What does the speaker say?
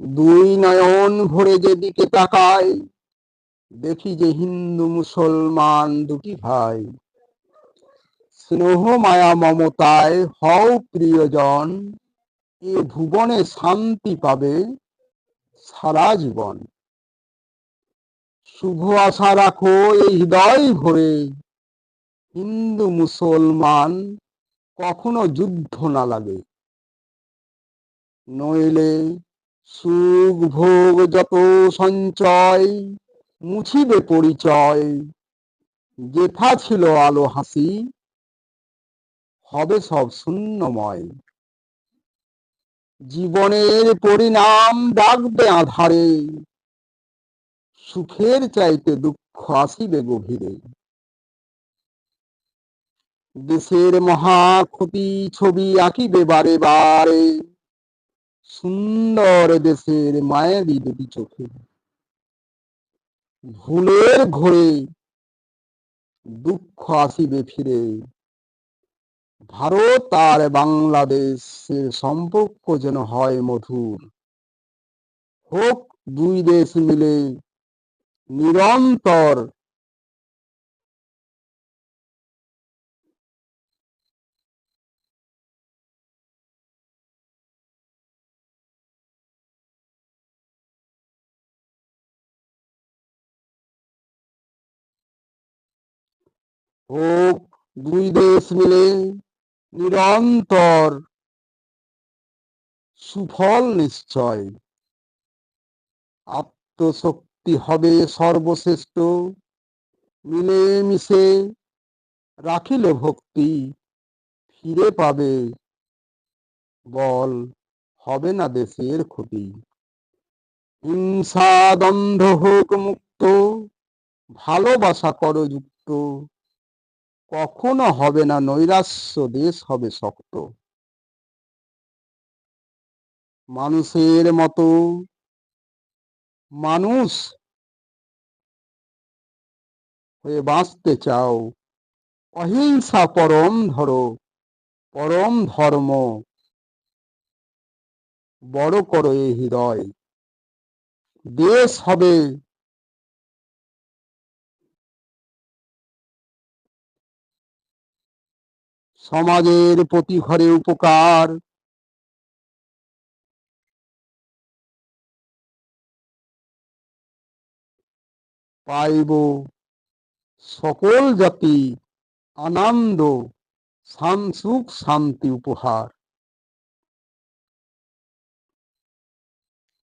দুই নয়ন ভরে যেদিকে তাকায়, দেখি যে হিন্দু মুসলমান দুটি ভাই। স্নেহ মায়া মমতায় হও প্রিয়জন, এ ভুবনে শান্তি পাবে সারা জীবন। শুভ আশা রাখো এই হৃদয় ভরে হিন্দু মুসলমান কখনো যুদ্ধ না লাগে। নইলে সুখ ভোগ যত সঞ্চয়, মুছিবে পরিচয়। যেথা ছিল আলো হাসি, হবে সব শূন্যময়। জীবনের পরিণাম ডাকবে আধারে, সুখের চাইতে দুঃখ আসিবে গভীরে। দেশের মহা ক্ষতি ছবি আঁকিবে বারে বারে। সুন্দর দেশের মায়েরই দুটি চোখে। ভুলের ঘোরে দুঃখ আসিবে ফিরে। ভারত আর বাংলাদেশের সম্পর্ক যেন হয় মধুর। হোক দুই দেশ মিলে নিরন্তর হোক দুই দেশ মিলে নিরন্তর সুফল নিশ্চয়। আত্মশক্তি হবে সর্বশ্রেষ্ঠ। মিলে মিশে রাখিলে ভক্তি ফিরে পাবে। বল হবে না দেশের ক্ষতি। হিংসা দ্বন্দ্ব, হোক মুক্ত, ভালোবাসা করো যুক্ত। কখনো হবে না, নৈরাশ্য দেশ হবে শক্ত। মানুষের মতো মানুষ হয়ে বাঁচতে চাও। অহিংসা পরম ধরো, পরম ধর্ম। বড় করো এই হৃদয়। দেশ হবে সমাজের প্রতি ঘরে উপকার। পাইব সকল জাতি আনন্দ সুখ শান্তি উপহার।